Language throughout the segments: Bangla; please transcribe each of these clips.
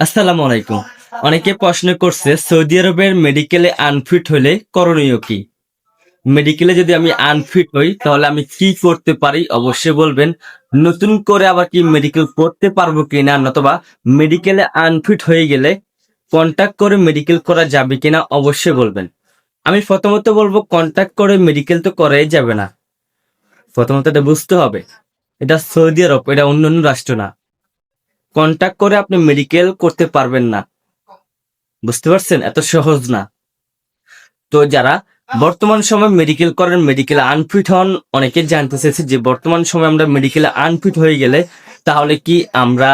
আসসালামু আলাইকুম। অনেকে প্রশ্ন করছে, সৌদি আরবের মেডিকেলে আনফিট হলে করণীয় কি? মেডিকেলে যদি আমি আনফিট হই, তাহলে আমি কি করতে পারি? অবশ্যই বলবেন, নতুন করে আবার কি মেডিকেল করতে পারব কিনা, নতবা মেডিকেলে আনফিট হয়ে গেলে কন্ট্যাক্ট করে মেডিকেল করা যাবে কিনা, অবশ্যই বলবেন। আমি প্রথমত বলব কন্ট্যাক্ট করে মেডিকেল তো করাই যাবে না। প্রথমত এটা বুঝতে হবে। এটা সৌদি আরব, এটা অন্য অন্য রাষ্ট্র না। কন্ট্যাক্ট করে আপনি মেডিকেল করতে পারবেন না। বুঝতে পারছেন? এত সহজ না। তো যারা বর্তমান সময় মেডিকেল করেন মেডিকেল আনফিট হন, অনেকে জানতে চেয়েছে যে বর্তমান সময় আমরা মেডিকেল আনফিট হয়ে গেলে তাহলে কি আমরা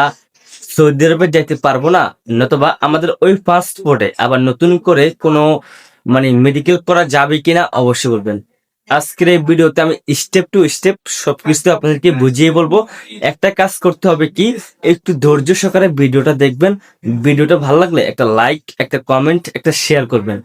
সৌদি আরবে যাইতে পারব না? নতুবা আমাদের ওই পাসপোর্টে আবার নতুন করে কোনো মানে মেডিকেল করা যাবে কিনা অবশ্যই বলবেন। আজকের এই ভিডিওতে আমি স্টেপ টু স্টেপ সবকিছু আপনাদেরকে বুঝিয়ে বলব। একটা কাজ করতে হবে কি, একটু ধৈর্য সহকারে ভিডিওটা দেখবেন। ভিডিওটা ভালো লাগলে একটা লাইক একটা কমেন্ট একটা শেয়ার করবেন।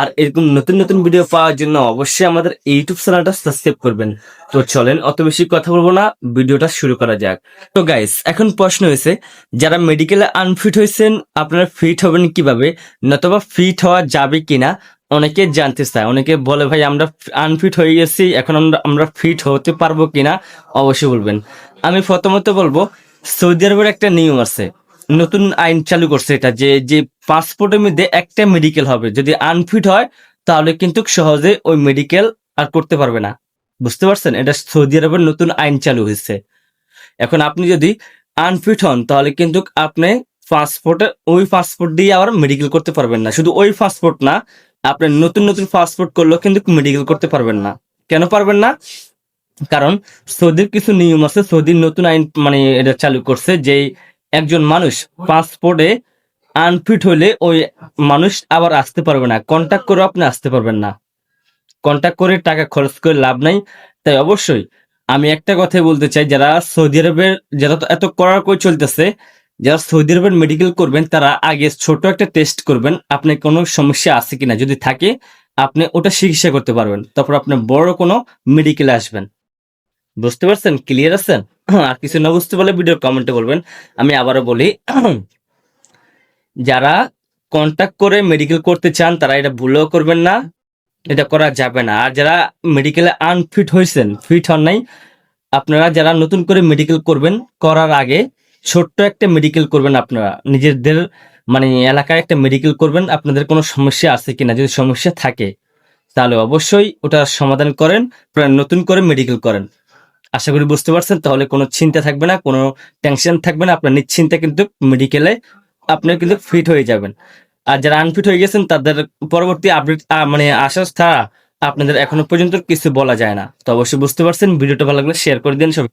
আর এরকম নতুন নতুন ভিডিও পাওয়ার জন্য অবশ্যই আমাদের ইউটিউব চ্যানেলটা সাবস্ক্রাইব করবেন। তো চলেন, অত বেশি কথা বলব না, ভিডিওটা শুরু করা যাক। তো গাইস এখন প্রশ্ন হয়েছে, যারা মেডিকেলে আনফিট হয়েছেন, আপনারা ফিট হবেন কীভাবে? নতবা ফিট হওয়া যাবে কিনা? অনেকে জানতে চায় অনেকে বলে, ভাই, আমরা আনফিট হয়ে গেছি, এখন আমরা আমরা ফিট হতে পারব কিনা? অবশ্যই বলবেন। আমি প্রথমত বলব, সৌদি আরবের একটা নিয়ম আছে, নতুন আইন চালু করছে এটা, যে যে পাসপোর্টের মধ্যে একটা মেডিকেল হবে। যদি আনফিট হয়, তাহলে কিন্তু সহজে ওই মেডিকেল আর করতে পারবে না। বুঝতে পারছেন? এটা সৌদি আরবের নতুন আইন চালু হয়েছে। এখন আপনি যদি আনফিট হন, তাহলে কিন্তু আপনি পাসপোর্টে ওই পাসপোর্ট দিয়ে আবার মেডিকেল করতে পারবেন না। শুধু ওই পাসপোর্ট না আপনি নতুন নতুন পাসপোর্ট করলেও কিন্তু মেডিকেল করতে পারবেন না। কেন পারবেন না? কারণ সৌদির কিছু নিয়ম আছে সৌদির নতুন আইন মানে এটা চালু করছে যে একজন মানুষ পাসপোর্টে আনফিট হলে ওই মানুষ আবার আসতে পারবে না। কন্ট্যাক্ট করে আপনি আসতে পারবেন না। কন্ট্যাক্ট করে টাকা খরচ করে লাভ নাই। তাই অবশ্যই আমি একটা কথাই বলতে চাই, যারা সৌদি আরবের, যারা এত করার করে চলতেছে যারা সৌদি আরবের মেডিকেল করবেন, তারা আগে ছোট একটা টেস্ট করবেন আপনার কোনো সমস্যা আছে কিনা যদি থাকে, আপনি ওটা চিকিৎসা করতে পারবেন। তারপর আপনি বড় কোনো মেডিকেলে আসবেন। বুঝতে পারছেন? ক্লিয়ার আছেন আর কিছু না বুঝতে পারলে ভিডিওর কমেন্টে বলবেন। আমি আবারও বলি, যারা কন্ট্যাক্ট করে মেডিকেল করতে চান, তারা এটা ভুলেও করবেন না, এটা করা যাবে না। আর যারা মেডিকেলে আনফিট হয়েছেন ফিট হন নাই, আপনারা যারা নতুন করে মেডিকেল করবেন, করার আগে ছোট্ট একটা মেডিকেল করবেন আপনারা। নিজেদের মানে এলাকায় একটা মেডিকেল করবেন, আপনাদের কোনো সমস্যা আছে কিনা? যদি সমস্যা থাকে, তাহলে অবশ্যই ওটা সমাধান করেন পরে নতুন করে মেডিকেল করেন। আশা করি বুঝতে পারছেন? তাহলে কোনো চিন্তা থাকবে না, কোনো টেনশন থাকবে না, আপনার নিশ্চিন্তে কিন্তু মেডিকেলে আপনি কিন্তু ফিট হয়ে যাবেন। আর যারা আনফিট হয়ে গেছেন, তাদের পরবর্তী আপডেট মানে আশ্বাস ছাড়া আপনাদের এখনও পর্যন্ত কিছু বলা যায় না। তো অবশ্যই বুঝতে পারছেন, ভিডিওটা ভালো লাগলে শেয়ার করে দিন সবাই।